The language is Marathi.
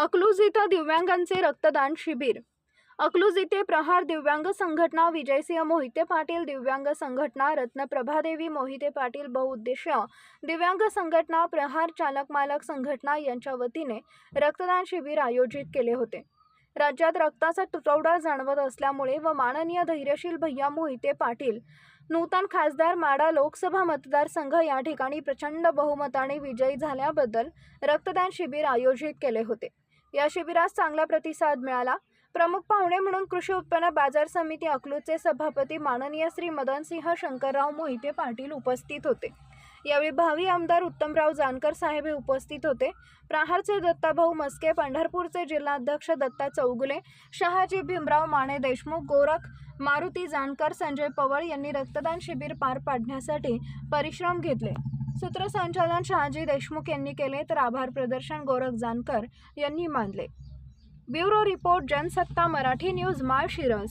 अकलूज इथं दिव्यांगांचे रक्तदान शिबिर. अकलूज इथे प्रहार दिव्यांग संघटना विजयसिंह मोहिते पाटील दिव्यांग संघटना रत्नप्रभादेवी मोहिते पाटील बहुउद्देशीय दिव्यांग संघटना प्रहार चालक मालक संघटना यांच्या वतीने रक्तदान शिबिर आयोजित केले होते. राज्यात रक्ताचा तुटवडा जाणवत असल्यामुळे व माननीय धैर्यशील भैया मोहिते पाटील नूतन खासदार माडा लोकसभा मतदारसंघ या ठिकाणी प्रचंड बहुमताने विजयी झाल्याबद्दल रक्तदान शिबिर आयोजित केले होते. या शिबिरास चांगला प्रतिसाद मिळाला. प्रमुख पाहुणे म्हणून कृषी उत्पन्न बाजार समिती अकलूजचे सभापती माननीय श्री मदनसिंह शंकरराव मोहिते पाटील उपस्थित होते. यावेळी भावी आमदार उत्तमराव जानकर साहेब हे उपस्थित होते. प्रहारचे दत्ताभाऊ मस्के पंढरपूरचे जिल्हाध्यक्ष दत्ता चौगुले शहाजी भीमराव माने देशमुख गोरख मारुती जानकर संजय पवळ यांनी रक्तदान शिबिर पार पाडण्यासाठी परिश्रम घेतले. सूत्रसंचालन शहाजी देशमुख यांनी केले तर आभार प्रदर्शन गोरख जानकर यांनी मानले. Bureau report Jansatta Marathi news Malshiras.